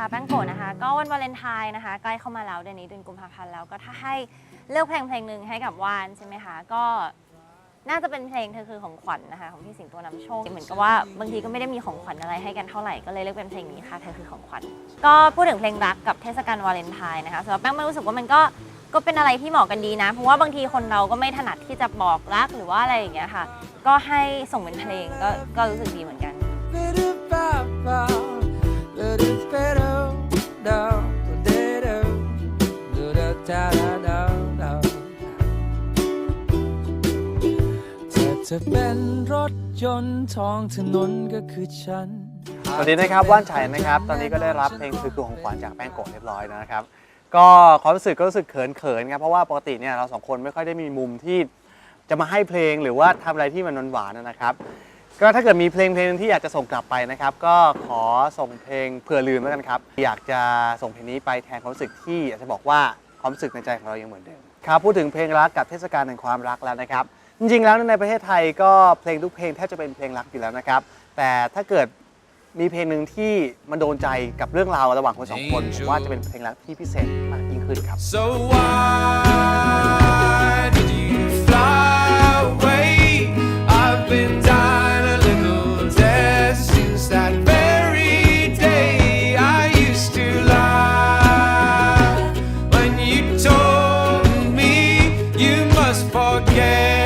ค่ะแป้งโกะนะคะ ก็วันวาเลนไทน์นะคะ ใกล้เข้ามาแล้วเดือนนี้เดือนกุมภาพันธ์แล้วก็ถ้าให้เลือกเพลงเพลงหนึ่งให้กับวานใช่ไหมคะก็น่าจะเป็นเพลงเธอคือของขวัญนะคะของพี่สิงโตนำโชคเหมือนกับว่าบางทีก็ไม่ได้มีของขวัญอะไรให้กันเท่าไหร่ก็เลยเลือกเป็นเพลงนี้ค่ะเธอคือของขวัญก็พูดถึงเพลงรักกับเทศกาลวาเลนไทน์นะคะสำหรับแป้งมันรู้สึกว่ามันก็ก็เป็นอะไรที่เหมาะกันดีนะ เพราะว่าบางทีคนเราก็ไม่ถนัดที่จะบอกรักหรือว่าอะไรอย่างเงี้ยค่ะ ก็ให้ส่งเป็นเพลงก็ก็รู้สึกดีเหมือนกัน จะเป็นรถยนต์ท้องถนนก็คือฉัน สวัสดีนะครับว่านชัยนะครับ ตอนนี้ก็ได้รับเพลงคือคือของขวัญจากแป้งโกะเรียบร้อยแล้วนะครับ ก็ความรู้สึกก็รู้สึกเขินๆครับเพราะว่าปกติเนี่ยเราสองคนไม่ค่อยได้มีมุมที่จะมาให้เพลงหรือว่าทำอะไรที่มันหวานๆนะครับ ก็ถ้าเกิดมีเพลงเพลงหนึ่งที่อยากจะส่งกลับไปนะครับ ก็ขอส่งเพลงเผื่อลืมแล้วกันครับ อยากจะส่งเพลงนี้ไปแทนความรู้สึกที่อยากจะบอกว่าความรู้สึกในใจของเรายังเหมือนเดิมครับพูดถึงเพลงรักกับเทศกาลแห่งความรักแล้วนะครับ จริงๆแล้วในประเทศไทยก็เพลงทุกเพลงแทบจะเป็นเพลงรักอยู่แล้วนะครับ แต่ถ้าเกิดมีเพลงหนึ่งที่มันโดนใจกับเรื่องราวระหว่างคนสองคนผมว่าจะเป็นเพลงรักที่พิเศษมากยิ่งขึ้นครับ So forget